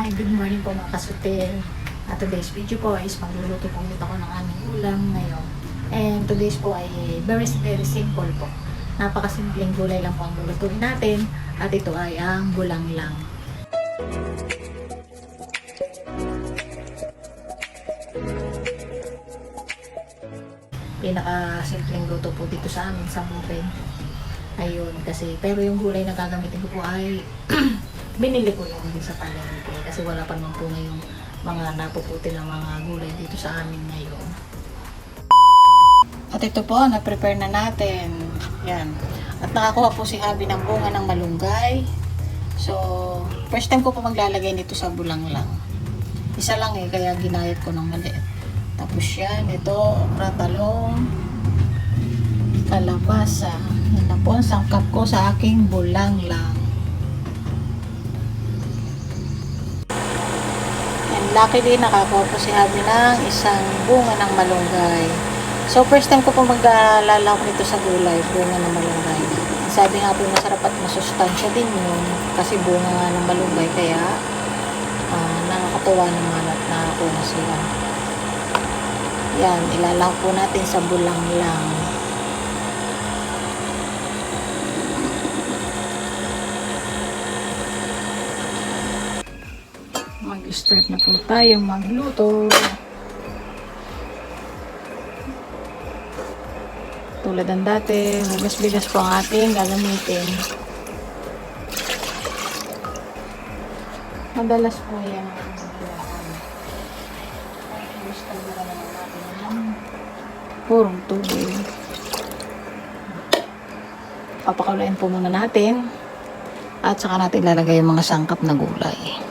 Hi, good morning po mga kasutil. At today's video po is magluluto po ulit ako ng aming ulam ngayon. And today's po ay very, very simple po. Napakasimpleng gulay lang po ang lulutuin natin. At ito ay ang bulang lang. Pinaka-simpleng luto po dito sa amin sa bukid. Ayun, kasi, pero yung gulay na gagamitin ko po ay binili ko din sa palengke kasi wala pa naman po ngayong mga napuputi ng mga gulay dito sa amin ngayon. At ito po, na-prepare na natin. Yan. At nakakuha po si Habi ng bunga ng malunggay. So, first time ko po maglalagay nito sa bulang lang. Isa lang eh, kaya ginayat ko ng maliit. Tapos yan, ito, okra talong, kalabasa. Yan na po ang sangkap ko sa aking bulang lang. Luckily, nakakuha po si Habi ng isang bunga ng malunggay. So, first time ko po maglalako nito sa gulay, bunga ng malunggay. Sabi nga po, masarap at masustansya din yun. Kasi bunga nga ng malunggay, kaya ah, nakakatuwa naman at nakakuha sila. Yan, ilalako po natin sa bulang lang. Mag-start na po tayo magluto. Tulad ng dati, bigas-bigas po ang ating gagamitin. Madalas po yan purong tubig. Papakulain po muna natin. At saka natin lalagay yung mga sangkap na gulay.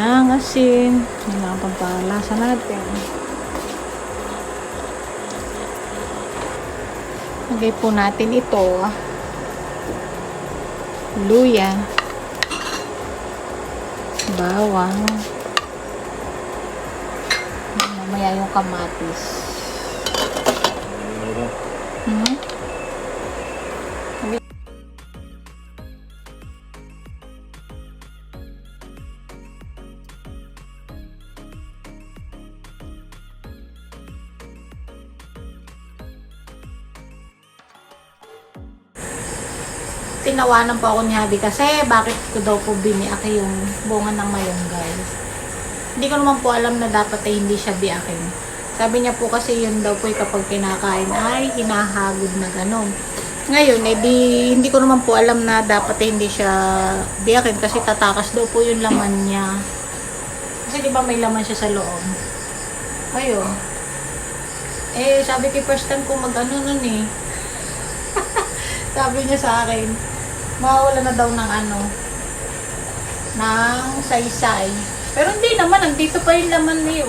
Ang asin. Yan ang pampalasa natin. Lagay po natin ito. Luya. Bawang. Mamaya yung kamatis. Hmm? Tinawanan po ako ni Habi kasi bakit ko daw po biniaki yung bunga ng mayonggay. Hindi ko naman po alam na dapat ay hindi siya biakin. Sabi niya po kasi yun daw po kapag kinakain ay hinahagod na ganon. Ngayon, eh di, hindi ko naman po alam na dapat ay hindi siya biakin kasi tatakas daw po yung laman niya. Kasi di ba may laman siya sa loob. Ayun. Eh, sabi ko first time ko mag-ano nun eh. sabi niya sa akin, mawawala na daw ng ano, ng saysay. Pero hindi naman, nandito pa yung laman niyo.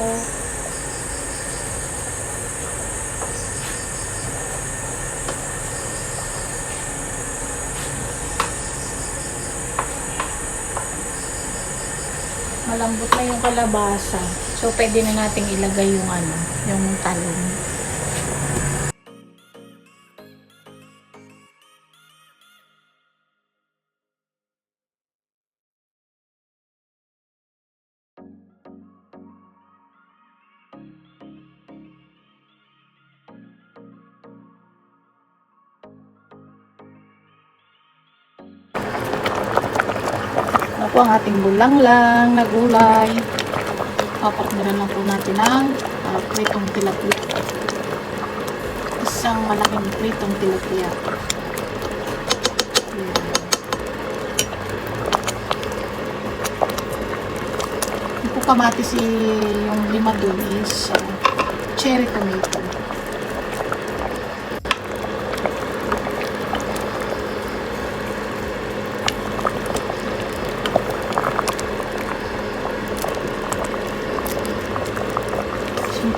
Malambot na yung kalabasa. So, pwede na nating ilagay yung ano, yung talong. Po ang ating bulang lang na gulay. Papartneran lang po natin ang uh, pritong tilapia. Isang malaking pritong tilapia. Ayan. Yung kamatis yung lima dun is uh, cherry tomato.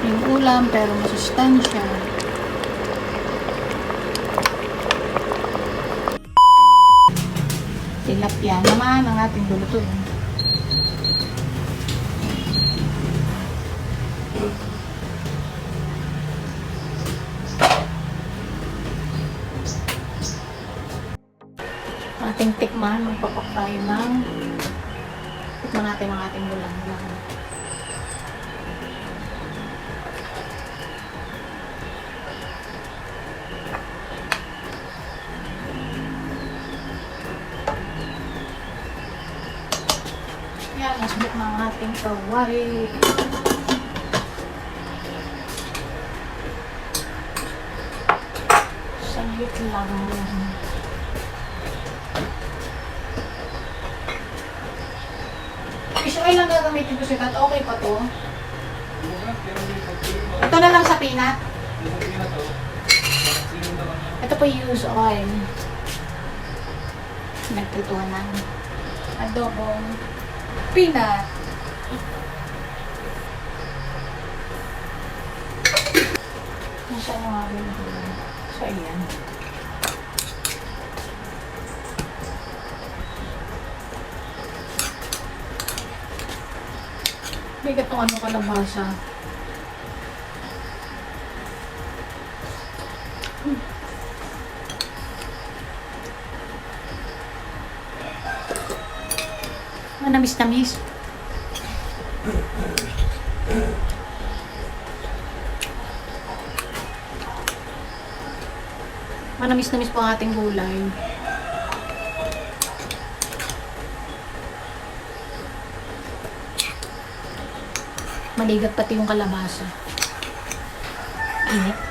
Simpleng ulam pero masustansya. Tilapia naman ang ating lulutuin. ating tikman, magpapak tayo ng tikman natin ang ating bulang-bulang. Nasbuk ng ating kawari. Saglit lang yan. Oil lang gagamitin ko siya. Okay pa to. Ito na lang sa peanut. Ito po use oil. Nagprituhan ng adobong peanut. Nasa nga rin. So, ayan. Bigat tong ano kalabasa. Hmm. Manamis-namis. Manamis-namis po ang ating gulay. Maligat pati yung kalabasa. Init.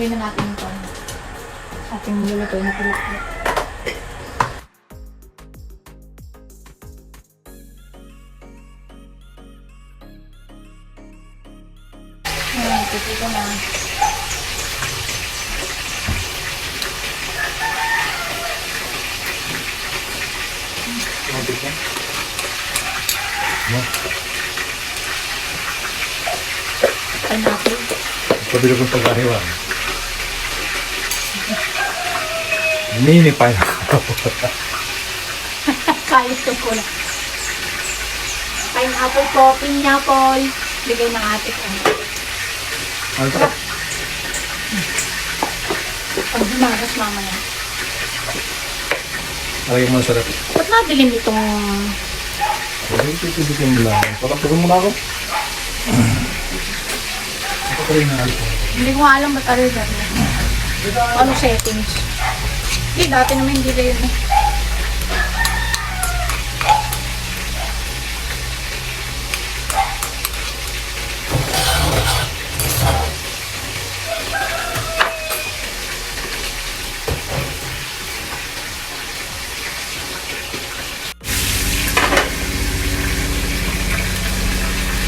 Gawin na natin ito. Ating nilulutuin na tilapia. Ayan, titi ko na. Matik yan. No? Pineapple. Pabili kong pagkahiwa. Mini pineapple. Kaya ito ko na. Pineapple po, pineapple. Bigay ng ate ko. Ano to? Pag humagas mamaya. Alagay mo sa rep. Ba't nabilin itong... Ay, titibitin mo lang. Palapukin mo na ako. Ako ko rin na mo. Hindi ko alam ba't ano yun. Ano settings. Hindi, dati naman hindi rin. eh.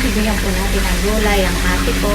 Bibigyan po natin ang gulay, ang ate ko.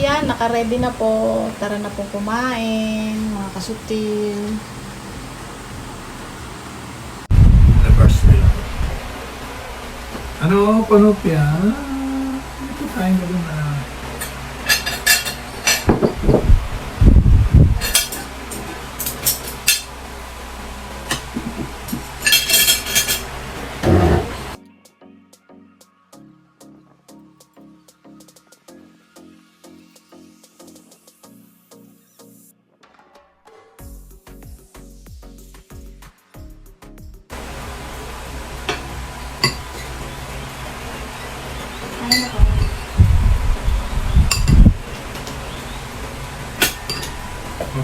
Ayan, naka-ready na po. Tara na po kumain, mga kasutil. Ano, panopya? Ito tayo na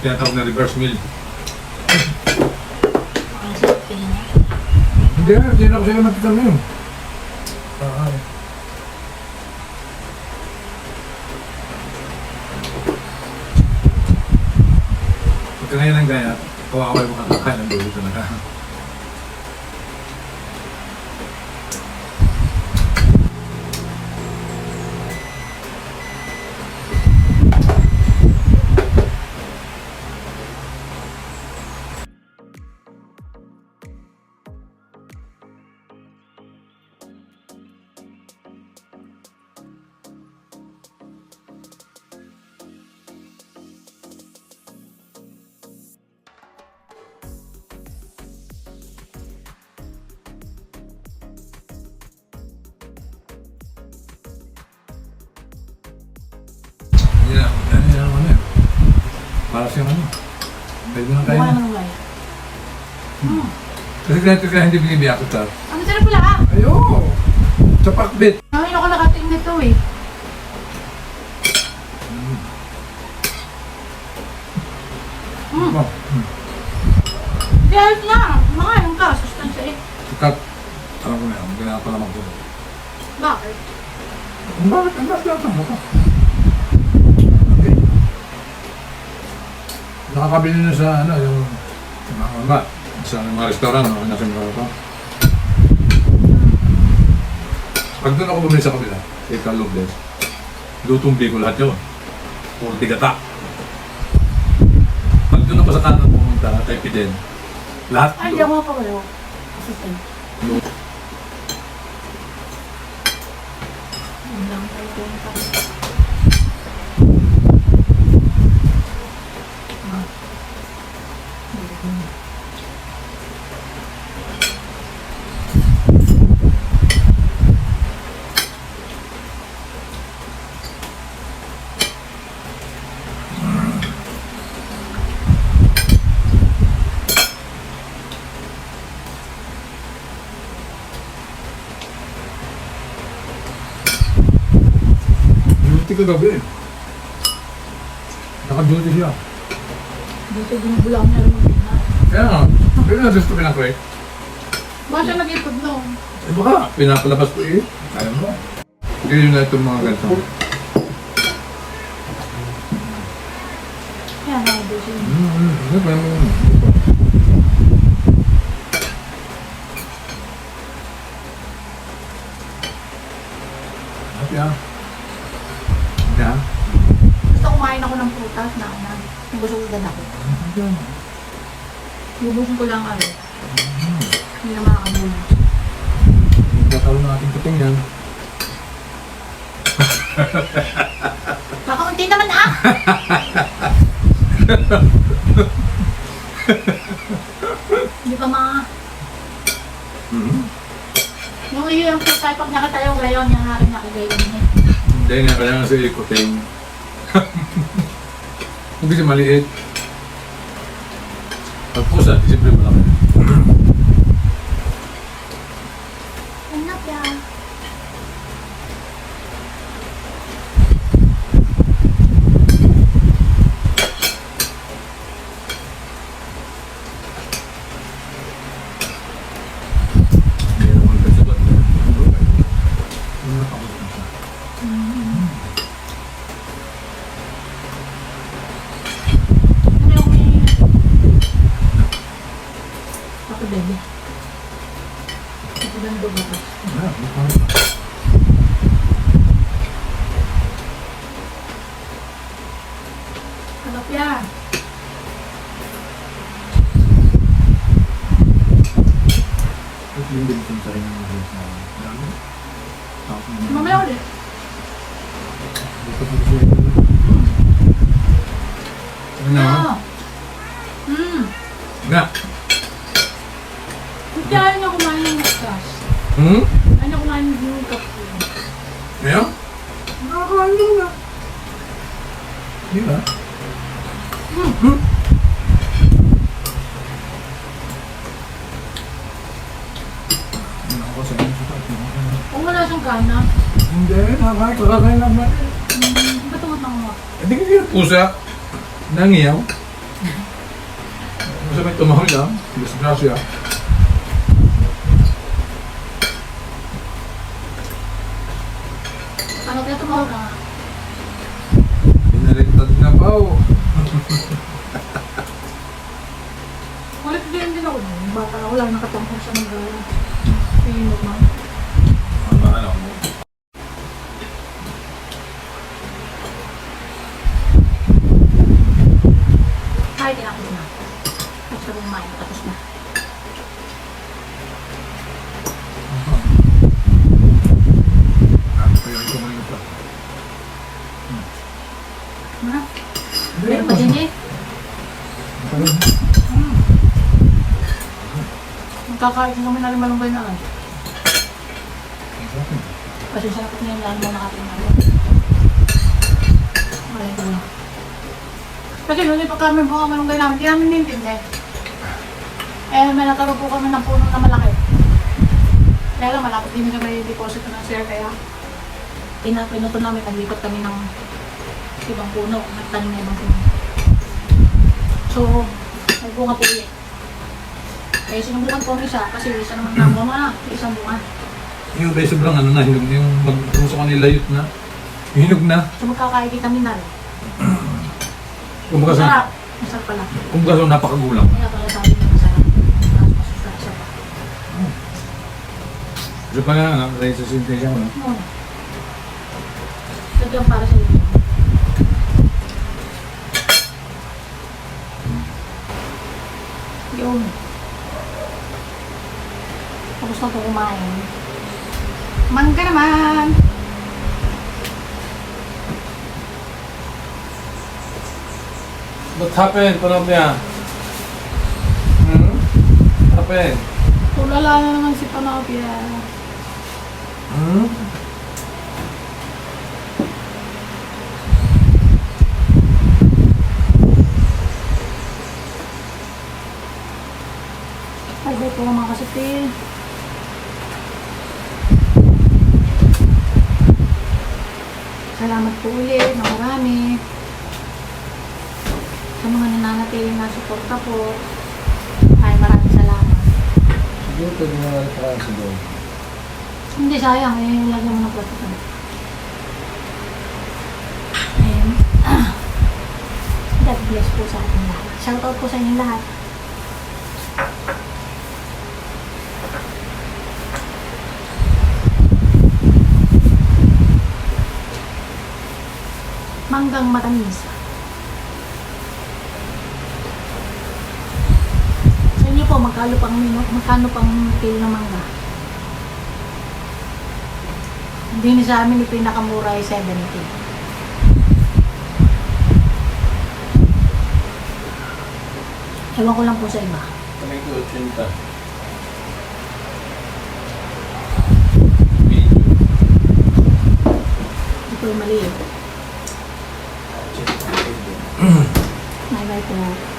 tinatawag na reverse meal. Ang sarap tingnan. Hindi, hindi na ako sila matitam yun. Ah, Pagka ngayon ang gaya, kawawa yung mga kakain ng dulo talaga. Para siyang ano. Pwede na tayo. Mukha naman gaya. Hmm. Kasi ganito ka hindi binibiyak ito. Ang sarap pala ah. Ayo! Sa pakbit. Ngayon ako nakating nito eh. Hmm. Oh, hmm. Kaya nga, mga yung ka, sustansya eh. Sikat. Alam ko na yan, ko naman ko. Bakit? Bakit ang lahat mo ka? Nakakabili na sa ano, yung mga mama, sa mga restaurant, no? nasa mga ko. Pag doon ako bumili sa kabila, kay Carl Lobles, lutong biko lahat yun. Puro tigata. Pag doon ako sa kanan pumunta, kay Fidel, lahat Ay, hindi ako pa kayo. Assistant. Lu- Yun lang tayo kung pa. Duty ko gabi. Naka-duty siya. Dito ginubulang niya rin na. Kaya nga, kaya nga gusto pinakray. Bakit siya nag-ipod no? Eh baka, pinapalabas ko eh. Kaya mo. Ganyan na itong mga ganito. Kaya nga, doon siya. Hmm, hmm, ano ba mo? Happy ah. Yeah. Gusto kumain ako ng prutas na una. Nagusugdan ako. Bubusin ko lang ano. Hindi na makakabulo. Magkakaroon ng ating puting yan. Kakaunti naman ah! Hindi pa mga... Hmm. Yung iyo yung prutas, pag nakatayo ngayon, yung haring nakagayon niya. Hindi nga, kaya nga sa ikuting. Hindi siya maliit. Pag pusa, di siyempre malaki. Hanap yan. Hindi naman kasabat. Ano na ako dun siya? Ano yung may... Ako bebe. Ako bebe ba? Ah, mukhang- Hanap yan. Ito yung binigyan sa rin ng mga sa dami. Tapos naman- Mamaya ulit. Dito pa siya. Ano? Ah. Hmm. Nga. Hindi ayaw niya kumain ng muskas. Hmm? Ayaw niya kumain ng kape. Ngayon? Nakakain din nga. Di ba? Hmm. Hmm? Ano ako sa inyo sa tayo? Kung wala siyang gana, Hindi, nakakain. Kakakain lang natin. hmm, ba't tungod ng mga? Eh, di kasi yung pusa. Nangiyaw. Kasi may tumawin lang. Disgrasya. Ano kaya tumawag ka? Pinaliktad na pa oh. Ulit din din ako. Bata ako lang nakatangkong sa mga pinog mo. Ano, ano mo? Ay, tinakot na. Tapos na kumain. Tapos na. Ano pa yung kumain pa? Ha? Meron pa dyan, Jay? Magkakain kami na rin malunggay na lang. Kasi sarap niya yung lalo na ating ano. Ay, ito na. Kasi nung pa kami buka malunggay namin, hindi namin nintindi. Eh, may nataro po kami ng puno na malaki. Kaya lang, malapit din kami may deposito ng share, kaya pinapinuto namin, naglipat kami ng ibang puno, nagtanim na ibang puno. So, nagbunga po ulit. Eh, sinubukan ko ang isa kasi isa naman na mga isang bunga. Yung ba sobrang ano na, hinog na yung magpuso ka nila yut na. Hinog na. So, magkakaigi kami na rin. Kumbaga sa, Masarap. Masarap pala. kumbaga sa napakagulang. Kaya pala sabi niya masarap. Mas masarap siya pa. Kasi pa nga, na, dahil sa sintesia ko na. No. Sadyang para sa inyo. Yun. Na po kumain. Mangga naman! What happened, Panobia? Hmm? What happened? Tulala na naman si Panopia. Hmm? Ay, bay po mga kasipil. Salamat po ulit na marami. Sa mga nananatiling na suporta po. Ay, maraming salamat. Siguro pwede mo na sa doon. Hindi sayang, eh, lagyan mo ng plastic. Ayun. God bless po sa ating lahat. Shoutout po sa inyong lahat. Manggang matamis. Sa inyo po, magkano pang, magkano pang kilo ng mangga? Hindi ni sa amin, yung pinakamura ay 70. Ewan ko lang po sa iba. Kami ko 80. Ito yung maliit. 嗯。